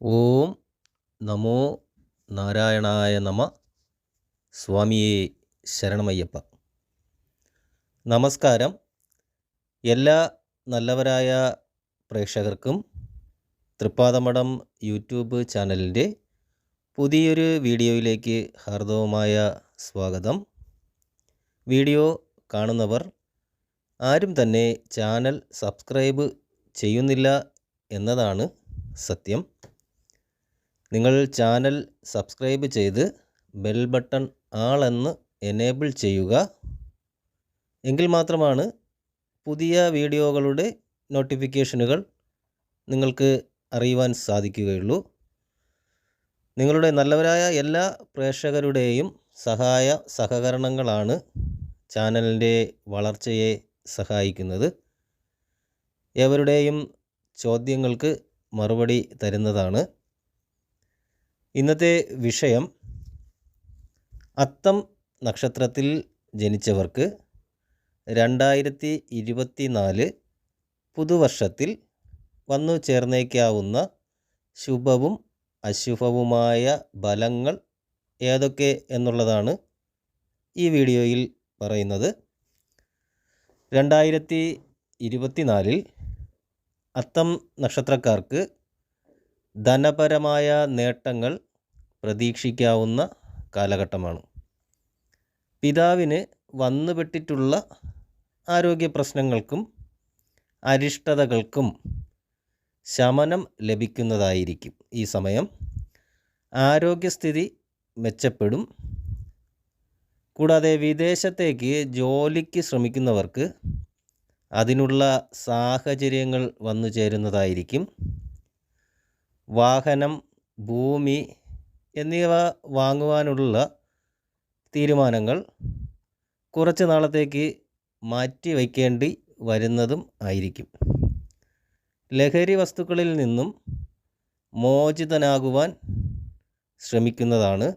ഓം നമോ നാരായണായ നമ. സ്വാമിയെ ശരണമയ്യപ്പ. നമസ്കാരം. എല്ലാ നല്ലവരായ പ്രേക്ഷകർക്കും തൃപ്പാദമഠം യൂട്യൂബ് ചാനലിന്റെ പുതിയൊരു വീഡിയോയിലേക്ക് ഹാർദവമായ സ്വാഗതം. വീഡിയോ കാണുന്നവർ ആരും തന്നെ ചാനൽ സബ്സ്ക്രൈബ് ചെയ്യുന്നില്ല എന്നതാണ് സത്യം. നിങ്ങൾ ചാനൽ സബ്സ്ക്രൈബ് ചെയ്ത് ബെൽ ബട്ടൺ ആളെന്ന് എനേബിൾ ചെയ്യുക. എങ്കിൽ മാത്രമാണ് പുതിയ വീഡിയോകളുടെ നോട്ടിഫിക്കേഷനുകൾ നിങ്ങൾക്ക് അറിയുവാൻ സാധിക്കുകയുള്ളൂ. നിങ്ങളുടെ നല്ലവരായ എല്ലാ പ്രേക്ഷകരുടെയും സഹായ സഹകരണങ്ങളാണ് ചാനലിന്റെ വളർച്ചയെ സഹായിക്കുന്നത്. എവരുടെയും ചോദ്യങ്ങൾക്ക് മറുപടി തരുന്നതാണ്. ഇന്നത്തെ വിഷയം അത്തം നക്ഷത്രത്തിൽ ജനിച്ചവർക്ക് രണ്ടായിരത്തി ഇരുപത്തി നാല് പുതുവർഷത്തിൽ വന്നു ചേർന്നേക്കാവുന്ന ശുഭവും അശുഭവുമായ ഫലങ്ങൾ ഏതൊക്കെ എന്നുള്ളതാണ് ഈ വീഡിയോയിൽ പറയുന്നത്. രണ്ടായിരത്തി ഇരുപത്തിനാലിൽ അത്തം നക്ഷത്രക്കാർക്ക് ധനപരമായ നേട്ടങ്ങൾ പ്രതീക്ഷിക്കാവുന്ന കാലഘട്ടമാണ്. പിതാവിന് വന്നുപെട്ടിട്ടുള്ള ആരോഗ്യ പ്രശ്നങ്ങൾക്കും അരിഷ്ടതകൾക്കും ശമനം ലഭിക്കുന്നതായിരിക്കും ഈ സമയം. ആരോഗ്യസ്ഥിതി മെച്ചപ്പെടും. കൂടാതെ വിദേശത്തേക്ക് ജോലിക്ക് ശ്രമിക്കുന്നവർക്ക് അതിനുള്ള സാഹചര്യങ്ങൾ വന്നു ചേരുന്നതായിരിക്കും വാഹനം ഭൂമി എന്നിവ വാങ്ങുവാനുള്ള തീരുമാനങ്ങൾ കുറച്ച് നാളത്തേക്ക് മാറ്റി വയ്ക്കേണ്ടി വരുന്നതും ആയിരിക്കും. ലഹരി വസ്തുക്കളിൽ നിന്നും മോചിതനാകുവാൻ ശ്രമിക്കുന്നതാണ്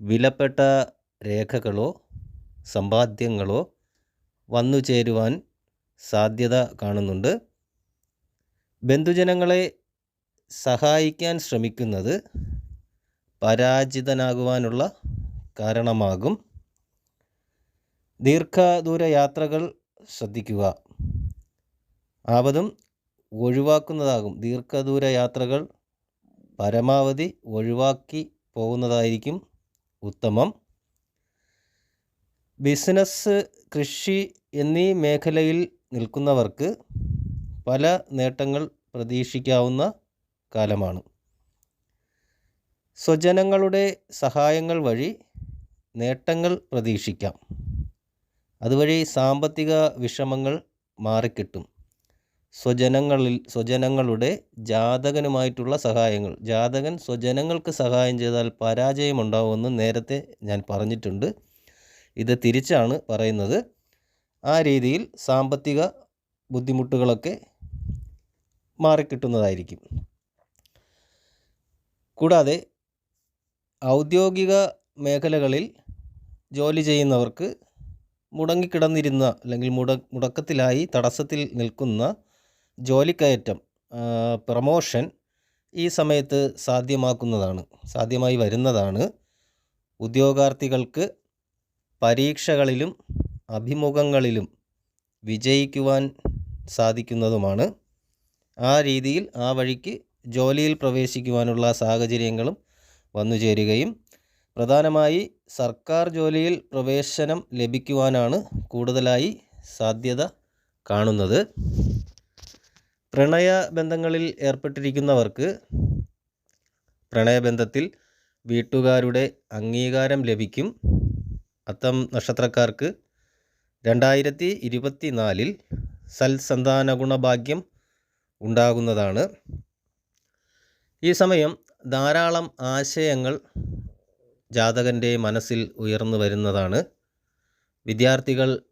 വിലപ്പെട്ട രേഖകളോ സമ്പാദ്യങ്ങളോ വന്നു ചേരുവാൻ സാധ്യത കാണുന്നുണ്ട്. ബന്ധുജനങ്ങളെ സഹായിക്കാൻ ശ്രമിക്കുന്നത് പരാജിതനാകുവാനുള്ള കാരണമാകും. ദീർഘദൂര യാത്രകൾ ശ്രദ്ധിക്കുക. ആപതും ഒഴിവാക്കുന്നതാകും. ദീർഘദൂര യാത്രകൾ പരമാവധി ഒഴിവാക്കി പോകുന്നതായിരിക്കും ഉത്തമം. ബിസിനസ് കൃഷി എന്നീ മേഖലയിൽ നിൽക്കുന്നവർക്ക് പല നേട്ടങ്ങൾ പ്രതീക്ഷിക്കാവുന്ന കാലമാണ്. സ്വജനങ്ങളുടെ സഹായങ്ങൾ വഴി നേട്ടങ്ങൾ പ്രതീക്ഷിക്കാം. അതുവഴി സാമ്പത്തിക വിഷമങ്ങൾ മാറിക്കിട്ടും. സ്വജനങ്ങളിൽ സ്വജനങ്ങളുടെ ജാതകനുമായിട്ടുള്ള സഹായങ്ങൾ. ജാതകൻ സ്വജനങ്ങൾക്ക് സഹായം ചെയ്താൽ പരാജയമുണ്ടാവുമെന്ന് നേരത്തെ ഞാൻ പറഞ്ഞിട്ടുണ്ട്. ഇത് തിരിച്ചാണ് പറയുന്നത്. ആ രീതിയിൽ സാമ്പത്തിക ബുദ്ധിമുട്ടുകളൊക്കെ മാറിക്കിട്ടുന്നതായിരിക്കും. കൂടാതെ ഔദ്യോഗിക മേഖലകളിൽ ജോലി ചെയ്യുന്നവർക്ക് മുടങ്ങിക്കിടന്നിരുന്ന അല്ലെങ്കിൽ മുട മുടക്കത്തിലായി തടസ്സത്തിൽ നിൽക്കുന്ന ജോലിക്കയറ്റം പ്രമോഷൻ ഈ സമയത്ത് സാധ്യമാക്കുന്നതാണ് സാധ്യമായി വരുന്നതാണ്. ഉദ്യോഗാർത്ഥികൾക്ക് പരീക്ഷകളിലും അഭിമുഖങ്ങളിലും വിജയിക്കുവാൻ സാധിക്കുന്നതുമാണ്. ആ രീതിയിൽ ആ വഴിക്ക് ജോലിയിൽ പ്രവേശിക്കുവാനുള്ള സാഹചര്യങ്ങളും വന്നു ചേരുകയും പ്രധാനമായി സർക്കാർ ജോലിയിൽ പ്രവേശനം ലഭിക്കുവാനാണ് കൂടുതലായി സാധ്യത കാണുന്നത്. പ്രണയ ബന്ധങ്ങളിൽ ഏർപ്പെട്ടിരിക്കുന്നവർക്ക് പ്രണയബന്ധത്തിൽ വീട്ടുകാരുടെ അംഗീകാരം ലഭിക്കും. അത്തം നക്ഷത്രക്കാർക്ക് രണ്ടായിരത്തി ഇരുപത്തി നാലിൽ സൽസന്താന ഗുണഭാഗ്യം ഉണ്ടാകുന്നതാണ്. ഈ സമയം ധാരാളം ആശയങ്ങൾ ജാതകന്റെ മനസ്സിൽ ഉയർന്നു വരുന്നതാണ്. വിദ്യാർത്ഥികൾ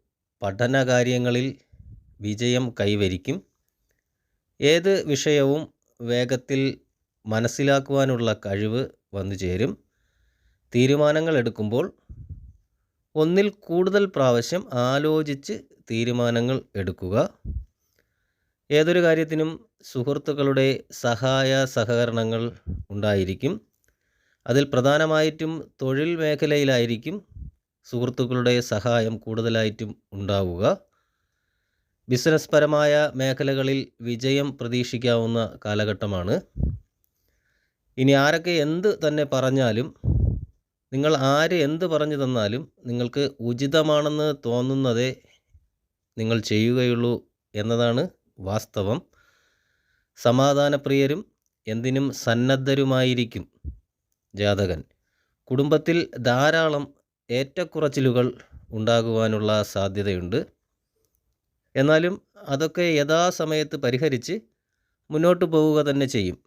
പഠനകാര്യങ്ങളിൽ വിജയം കൈവരിക്കും. ഏത് വിഷയവും വേഗത്തിൽ മനസ്സിലാക്കുവാനുള്ള കഴിവ് വന്നു ചേരും. തീരുമാനങ്ങൾ എടുക്കുമ്പോൾ ഒന്നിൽ കൂടുതൽ പ്രാവശ്യം ആലോചിച്ച് തീരുമാനങ്ങൾ എടുക്കുക. ഏതൊരു കാര്യത്തിനും സുഹൃത്തുക്കളുടെ സഹായ സഹകരണങ്ങൾ ഉണ്ടായിരിക്കും. അതിൽ പ്രധാനമായിട്ടും തൊഴിൽ മേഖലയിലായിരിക്കും സുഹൃത്തുക്കളുടെ സഹായം കൂടുതലായിട്ടും ഉണ്ടാവുക. ബിസിനസ് പരമായ മേഖലകളിൽ വിജയം പ്രതീക്ഷിക്കാവുന്ന കാലഘട്ടമാണ്. ഇനി ആരൊക്കെ എന്ത് തന്നെ പറഞ്ഞാലും നിങ്ങൾ ആര് എന്ത് പറഞ്ഞു തന്നാലും നിങ്ങൾക്ക് ഉചിതമാണെന്ന് തോന്നുന്നതേ നിങ്ങൾ ചെയ്യുകയുള്ളൂ എന്നതാണ് വാസ്തവം. സമാധാനപ്രിയരും എന്തിനും സന്നദ്ധരുമായിരിക്കും ജാതകൻ. കുടുംബത്തിൽ ധാരാളം ഏറ്റക്കുറച്ചിലുകൾ ഉണ്ടാകുവാനുള്ള സാധ്യതയുണ്ട്. എന്നാലും അതൊക്കെ യഥാസമയത്ത് പരിഹരിച്ച് മുന്നോട്ട് പോവുക തന്നെ ചെയ്യും.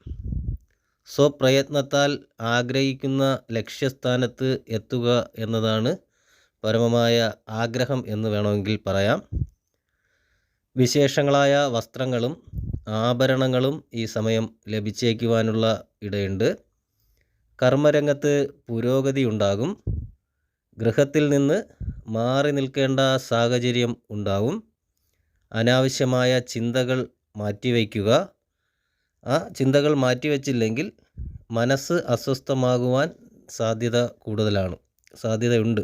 സ്വപ്രയത്നത്താൽ ആഗ്രഹിക്കുന്ന ലക്ഷ്യസ്ഥാനത്ത് എത്തുക എന്നതാണ് പരമമായ ആഗ്രഹം എന്ന് വേണമെങ്കിൽ പറയാം. വിശേഷങ്ങളായ വസ്ത്രങ്ങളും ആഭരണങ്ങളും ഈ സമയം ലഭിച്ചേക്കുവാനുള്ള ഇടയുണ്ട്. കർമ്മരംഗത്ത് പുരോഗതി ഉണ്ടാകും. ഗൃഹത്തിൽ നിന്ന് മാറി നിൽക്കേണ്ട സാഹചര്യം ഉണ്ടാവും. അനാവശ്യമായ ചിന്തകൾ മാറ്റിവയ്ക്കുക. ആ ചിന്തകൾ മാറ്റിവെച്ചില്ലെങ്കിൽ മനസ്സ് അസ്വസ്ഥമാകുവാൻ സാധ്യത കൂടുതലാണ് സാധ്യതയുണ്ട്.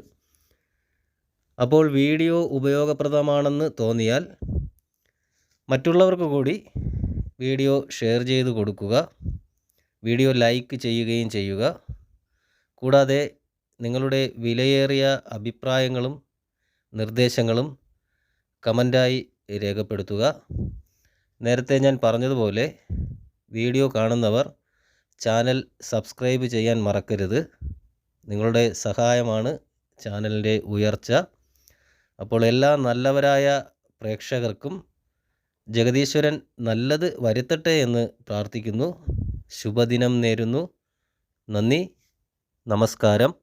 അപ്പോൾ വീഡിയോ ഉപയോഗപ്രദമാണെന്ന് തോന്നിയാൽ മറ്റുള്ളവർക്ക് കൂടി വീഡിയോ ഷെയർ ചെയ്ത് കൊടുക്കുക. വീഡിയോ ലൈക്ക് ചെയ്യുകയും ചെയ്യുക. കൂടാതെ നിങ്ങളുടെ വിലയേറിയ അഭിപ്രായങ്ങളും നിർദ്ദേശങ്ങളും കമന്റായി രേഖപ്പെടുത്തുക. നേരത്തെ ഞാൻ പറഞ്ഞതുപോലെ വീഡിയോ കാണുന്നവർ ചാനൽ സബ്സ്ക്രൈബ് ചെയ്യാൻ മറക്കരുത്. നിങ്ങളുടെ സഹായമാണ് ചാനലിന്റെ ഉയർച്ച. അപ്പോൾ എല്ലാ നല്ലവരായ പ്രേക്ഷകർക്കും ജഗദീശ്വരൻ നല്ലത് വരുത്തട്ടെ എന്ന് പ്രാർത്ഥിക്കുന്നു. ശുഭദിനം നേരുന്നു. നന്ദി. നമസ്കാരം.